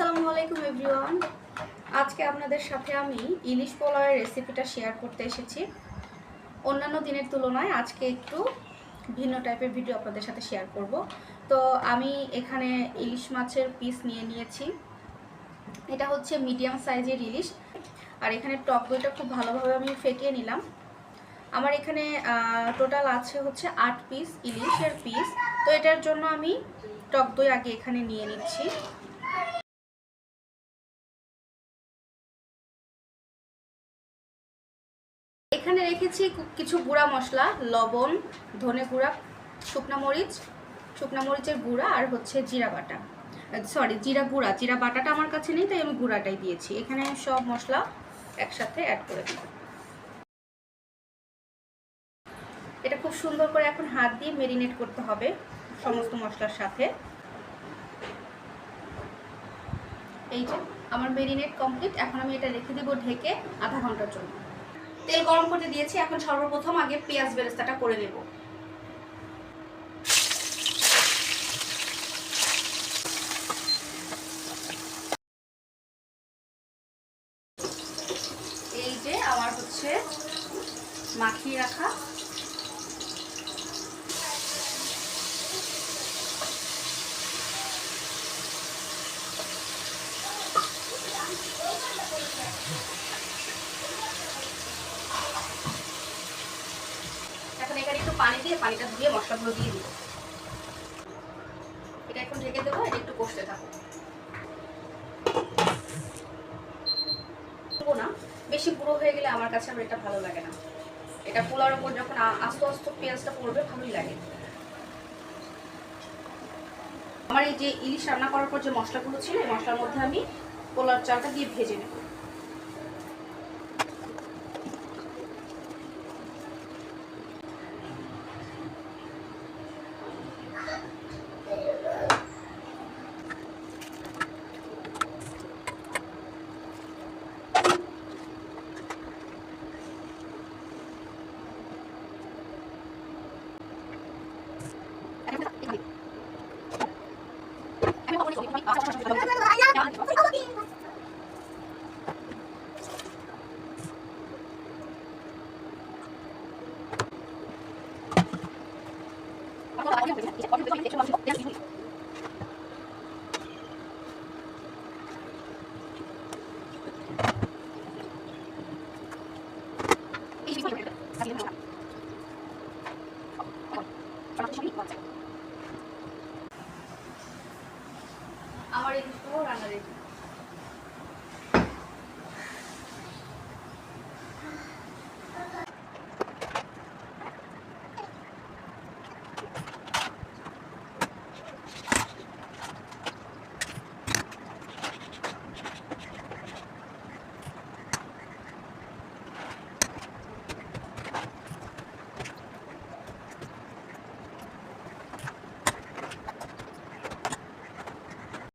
আসসালামু আলাইকুম এভরিওয়ান আজকে আপনাদের সাথে আমি ইলিশ পোলাওয়ের রেসিপিটা শেয়ার করতে এসেছি। অন্যান্য দিনের তুলনায় আজকে একটু ভিন্ন টাইপের ভিডিও আপনাদের সাথে শেয়ার করব। তো আমি এখানে ইলিশ মাছের পিস নিয়ে নিয়েছি। এটা হচ্ছে মিডিয়াম সাইজের ইলিশ। আর এখানে টক দইটা খুব ভালোভাবে আমি ফেটিয়ে নিলাম। আমার এখানে টোটাল আছে হচ্ছে আট পিস ইলিশের পিস তো এটার জন্য আমি টক দই আগে এখানে নিয়ে নিচ্ছি। এখানে রেখেছি কিছু গুঁড়া মশলা, লবণ, ধনে গুঁড়া, শুকনা মরিচ, শুকনা মরিচের গুঁড়া আর হচ্ছে জিরা বাটা। সরি জিরা গুঁড়া। জিরা বাটাটা আমার কাছে নেই, তাই আমি গুঁড়াটাই দিয়েছি। এখানে আমি সব মশলা একসাথে অ্যাড করে দিব এটা খুব সুন্দর করে এখন হাত দিয়ে মেরিনেট করতে হবে সমস্ত মশলার সাথে। এই যে, আমার মেরিনেট কমপ্লিট এখন আমি এটা রেখে দেবো ঢেকে আধা ঘণ্টার জন্য। তেল গরম করতে দিয়েছি, এখন সর্বপ্রথম আগে পেঁয়াজ বেরেস্তাটা করে নেব। এই যে আমার হচ্ছে মাখিয়ে রাখা এখন এখানে একটু পানি দিয়ে, পানিটা ধুয়ে মশলাগুলো দিয়ে দিব। এটা এখন ঢেকে দেবো, এটা একটু কষতে না, বেশি পুরো হয়ে গেলে আমার কাছে আবার এটা ভালো লাগে না। এটা পোলার উপর যখন আস্তে আস্তে পেঁয়াজটা পড়বে, ভালোই লাগে। আমার এই যে ইলিশ রান্না করার পর যে মশলাগুলো ছিল, এই মশলার মধ্যে আমি পোলার চালটা দিয়ে ভেজে নেব। আমার এই দুটো রান্না রেডি